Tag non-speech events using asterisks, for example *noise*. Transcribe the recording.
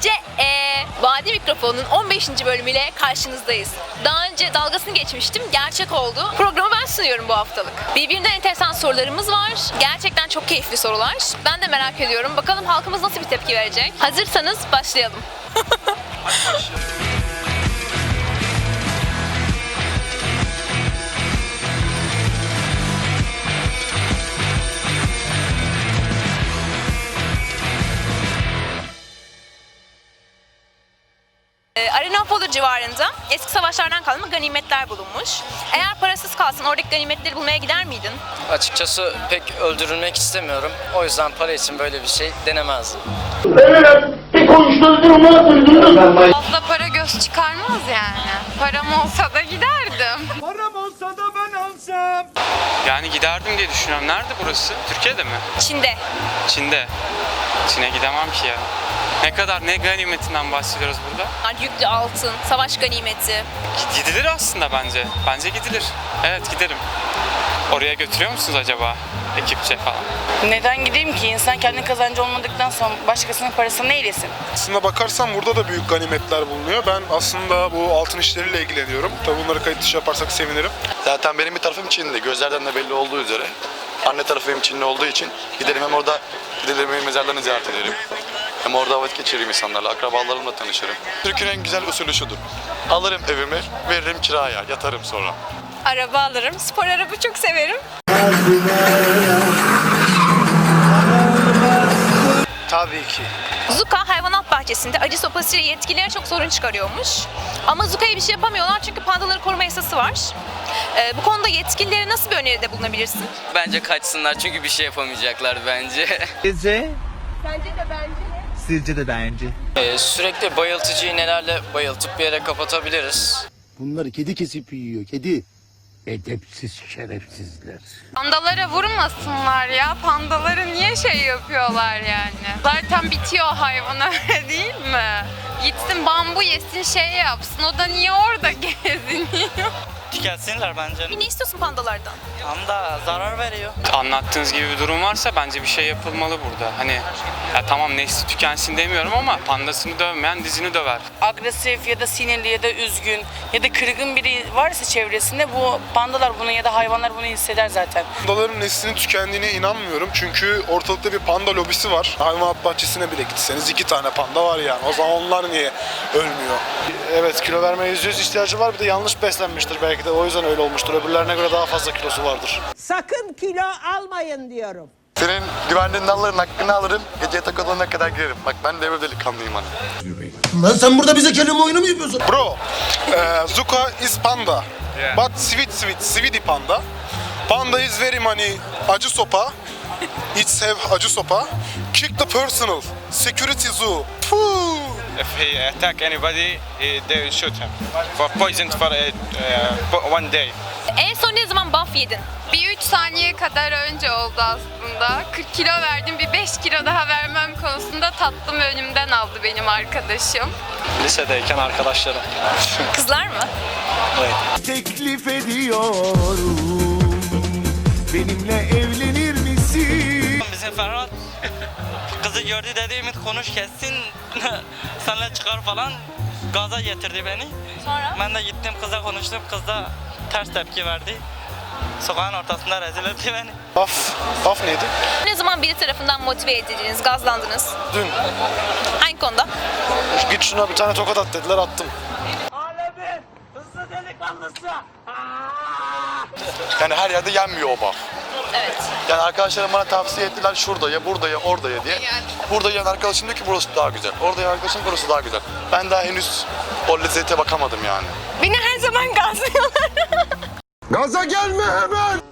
C E Vadi Mikrofon'un 15. bölümüyle karşınızdayız. Daha önce dalgasını geçmiştim, gerçek oldu. Programı ben sunuyorum bu haftalık. Birbirinden enteresan sorularımız var. Gerçekten çok keyifli sorular. Ben de merak ediyorum. Bakalım halkımız nasıl bir tepki verecek? Hazırsanız başlayalım. *laughs* Arenapoli civarında eski savaşlardan kalma ganimetler bulunmuş. Eğer parasız kalsın oradaki ganimetleri bulmaya gider miydin? Açıkçası pek öldürülmek istemiyorum. O yüzden para için böyle bir şey denemezdim. Evet, bir konuştuğunuz onu hatırlıyorsunuz. Fazla para göz çıkarmaz yani. Param olsa da giderdim. *laughs* Param olsa da ben alsam. Yani giderdim diye düşünüyorum. Nerede burası? Türkiye'de mi? Çin'de. Çin'de. Çin'e gidemem ki ya. Ne kadar ne ganimetinden bahsediyoruz burada? Yani Yüklü altın, savaş ganimeti. Gidilir aslında bence. Bence gidilir. Evet giderim. Oraya götürüyor musunuz acaba? Ekipçe falan. Neden gideyim ki? İnsan kendi kazancı olmadıktan sonra başkasının parasını eylesin? Aslında bakarsan burada da büyük ganimetler bulunuyor. Ben aslında bu altın işleriyle ilgileniyorum. Tabii bunları kayıt dışı yaparsak sevinirim. Zaten benim bir tarafım Çinli. Gözlerden de belli olduğu üzere. Anne tarafım Çinli olduğu için gidelim hem orada gidelim mezarlarını ziyaret edelim. Hem orada vakit geçireyim insanlarla, akrabalarımla tanışırım. Türk'ün en güzel usulü şudur. Alırım evimi, veririm kiraya, yatarım sonra. Araba alırım. Spor araba çok severim. Tabii ki. Zuka hayvanat bahçesinde acı sopasıyla yetkililere çok sorun çıkarıyormuş. Ama Zuka'ya bir şey yapamıyorlar çünkü pandaları koruma yasası var. Ee, bu konuda yetkililere nasıl bir öneride bulunabilirsin? Bence kaçsınlar çünkü bir şey yapamayacaklar bence. Sizce? Bence de bence. Sizce de bence. Ee, sürekli bayıltıcı iğnelerle bayıltıp bir yere kapatabiliriz. Bunları kedi kesip yiyor, kedi. Edepsiz şerefsizler. Pandalara vurmasınlar ya. Pandaları niye şey yapıyorlar yani? Zaten bitiyor hayvan öyle *laughs* değil mi? Gitsin bambu yesin şey yapsın. O da niye orada *laughs* geziniyor? Tüketsinler bence. Ne istiyorsun pandalardan? Tam da zarar veriyor. Anlattığınız gibi bir durum varsa bence bir şey yapılmalı burada. Hani ya tamam nesli tükensin demiyorum ama pandasını dövmeyen dizini döver. Agresif ya da sinirli ya da üzgün ya da kırgın biri varsa çevresinde bu pandalar bunu ya da hayvanlar bunu hisseder zaten. Pandaların neslinin tükendiğine inanmıyorum. Çünkü ortalıkta bir panda lobisi var. Hayvanat bahçesine bile gitseniz iki tane panda var yani. O zaman onlar niye ölmüyor? Evet kilo vermeye yüzde yüz ihtiyacı var. Bir de yanlış beslenmiştir belki de. O yüzden öyle olmuştur. Öbürlerine göre daha fazla kilosu vardır. Sakın kilo almayın diyorum. Senin güvendiğin dalların hakkını alırım, gece yatak odana kadar girerim. Bak ben de evde delikanlıyım hani. Lan sen burada bize kelime oyunu mu yapıyorsun? Bro, eh, Zuka is panda. But sweet sweet, sweetie panda. Panda is very money acı sopa. *laughs* It's have acı sopa. Kick the personal. Security zoo. Puh. If he attack anybody, he, they will shoot him for poison for uh, one day. En son ne zaman buff yedin? Bir 3 saniye kadar önce oldu aslında. 40 kilo verdim. Bir 5 kilo daha vermem konusunda tatlım önümden aldı benim arkadaşım. Lisedeyken arkadaşlarım. Kızlar mı? Teklif ediyorum. Benimle evlenir misin? Bizim Ferhat kızı gördü dedi Ümit konuş kessin *laughs* senle çıkar falan gaza getirdi beni. Sonra? Ben de gittim kıza konuştum kız da ters tepki verdi. Sokağın ortasında rezil etti beni. Buff. Buff neydi? Ne zaman biri tarafından motive edildiniz, gazlandınız? Dün Hangi konuda? git şuna bir tane tokat at dediler attım. Yani her yerde yenmiyor o buff. Evet. Yani arkadaşlarım bana tavsiye ettiler şurada ya, burada ya, orada ya diye. Burada yiyen arkadaşım diyor ki burası daha güzel. Orada yiyen arkadaşım burası daha güzel. Ben daha henüz o lezzete bakamadım yani. Beni her zaman gazlıyorlar. Gaza gelme hemen!